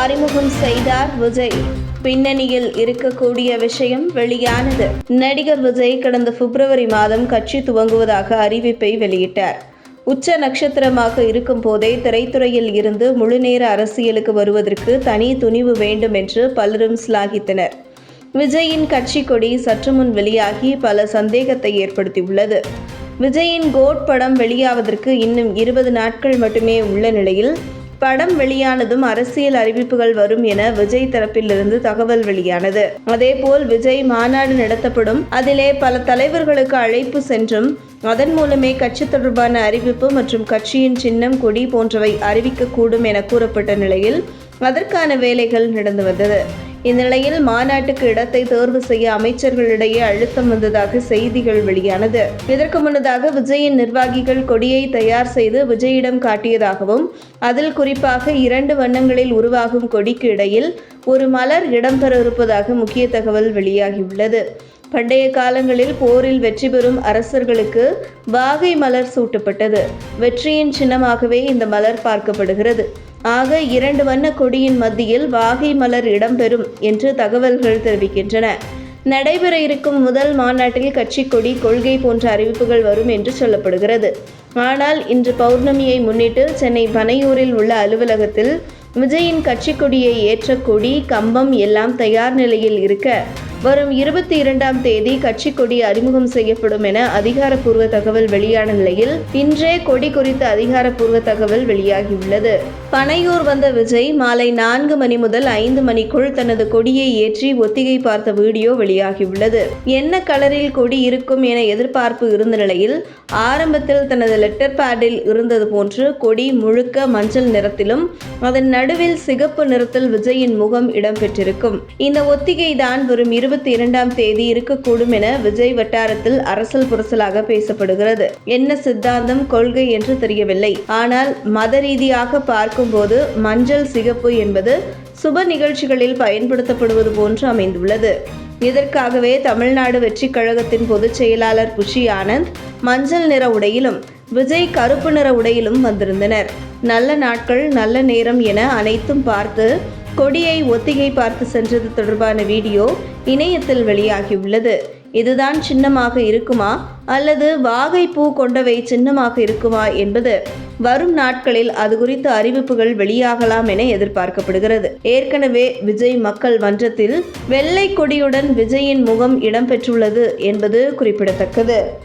அறிமுகம் செய்தார் விஜய். பின்னணியில் இருக்கக்கூடிய விஷயம் வெளியானது. நடிகர் விஜய் கடந்த பிப்ரவரி மாதம் கட்சி துவங்குவதாக அறிவிப்பை வெளியிட்டார். உச்ச நட்சத்திரமாக இருக்கும் போதே திரைத்துறையில் இருந்து முழுநேர அரசியலுக்கு வருவதற்கு தனி துணிவு வேண்டும் என்று பலரும் சிலாகித்தனர். விஜயின் கட்சி கொடி சற்று முன் வெளியாகி பல சந்தேகத்தை ஏற்படுத்தியுள்ளது. விஜயின் கோட் படம் வெளியாவதற்கு இன்னும் இருபது நாட்கள் மட்டுமே உள்ள நிலையில் படம் வெளியானதும் அரசியல் அறிவிப்புகள் வரும் என விஜய் தரப்பிலிருந்து தகவல் வெளியானது. அதேபோல் விஜய் மாநாடு நடத்தப்படும். அதிலே பல தலைவர்களுக்கு அழைப்பு சென்றும் அதன் மூலமே கட்சி தொடர்பான அறிவிப்பு மற்றும் கட்சியின் சின்னம் கொடி போன்றவை அறிவிக்கக்கூடும் என கூறப்பட்ட நிலையில் அதற்கான வேலைகள் நடந்து வந்தது. இந்நிலையில் மாநாட்டுக்கு இடத்தை தேர்வு செய்ய அமைச்சர்களிடையே அழுத்தம் வந்ததாக செய்திகள் வெளியானது. இதற்கு முன்னதாக விஜயின் நிர்வாகிகள் கொடியை தயார் செய்து விஜயிடம் காட்டியதாகவும் அதில் குறிப்பாக இரண்டு வண்ணங்களில் உருவாகும் கொடிக்கு இடையில் ஒரு மலர் இடம்பெற இருப்பதாக முக்கிய தகவல் வெளியாகியுள்ளது. பண்டைய காலங்களில் போரில் வெற்றி பெறும் அரசர்களுக்கு வாகை மலர் சூட்டப்பட்டது. வெற்றியின் சின்னமாகவே இந்த மலர் பார்க்கப்படுகிறது. ஆக இரண்டு வண்ண கொடியின் மத்தியில் வாகை மலர் இடம்பெறும் என்று தகவல்கள் தெரிவிக்கின்றன. நடைபெற இருக்கும் முதல் மாநாட்டில் கட்சி கொடி கொள்கை போன்ற அறிவிப்புகள் வரும் என்று சொல்லப்படுகிறது. ஆனால் இன்று பௌர்ணமியை முன்னிட்டு சென்னை பனையூரில் உள்ள அலுவலகத்தில் விஜயின் கட்சி கொடியை ஏற்ற கொடி கம்பம் எல்லாம் தயார் நிலையில் இருக்க வரும் இருபத்தி இரண்டாம் தேதி கட்சி கொடி அறிமுகம் செய்யப்படும் என அதிகாரப்பூர்வ தகவல் வெளியான நிலையில் இன்றே கொடி குறித்த அதிகாரப்பூர்வ தகவல் வெளியாகியுள்ளது. பனையூர் வந்த விஜய் மாலை நான்கு மணி முதல் ஐந்து மணிக்குள் தனது கொடியை ஏற்றி ஒத்திகை பார்த்த வீடியோ வெளியாகியுள்ளது. என்ன கலரில் கொடி இருக்கும் என எதிர்பார்ப்பு இருந்த நிலையில் ஆரம்பத்தில் தனது லெட்டர் பேடில் இருந்தது போன்று கொடி முழுக்க மஞ்சள் நிறத்திலும் அதன் நடுவில் சிகப்பு நிறத்தில் விஜயின் முகம் இடம்பெற்றிருக்கும். இந்த ஒத்திகை தான் வரும் இருபத்தி இரண்டாம் தேதி இருக்கக்கூடும் என விஜய் வட்டாரத்தில் அரசல் புரசலாக பேசப்படுகிறது. என்ன சித்தாந்தம் கொள்கை என்று தெரியவில்லை. ஆனால் மத ரீதியாக பார்க்கும்போது மஞ்சள் சிகப்பு என்பது சுப நிகழ்ச்சிகளில் பயன்படுத்தப்படுவது போன்று அமைந்துள்ளது. இதற்காகவே தமிழ்நாடு வெற்றி கழகத்தின் பொதுச் செயலாளர் புஷி ஆனந்த் மஞ்சள் நிற உடையிலும் விஜய் கருப்பு நிற உடையிலும் வந்திருந்தனர். நல்ல நாட்கள் நல்ல நேரம் என அனைத்தும் பார்த்து கொடியை ஒத்திகை பார்த்து சென்றது தொடர்பான வீடியோ இணையத்தில் வெளியாகியுள்ளது. இதுதான் சின்னமாக இருக்குமா? அல்லது வாகை பூ கொண்டவை சின்னமாக இருக்குமா என்பது வரும் நாட்களில் அது குறித்த அறிவிப்புகள் வெளியாகலாம் என எதிர்பார்க்கப்படுகிறது. ஏற்கனவே விஜய் மக்கள் மன்றத்தில் வெள்ளை கொடியுடன் விஜயின் முகம் இடம்பெற்றுள்ளது என்பது குறிப்பிடத்தக்கது.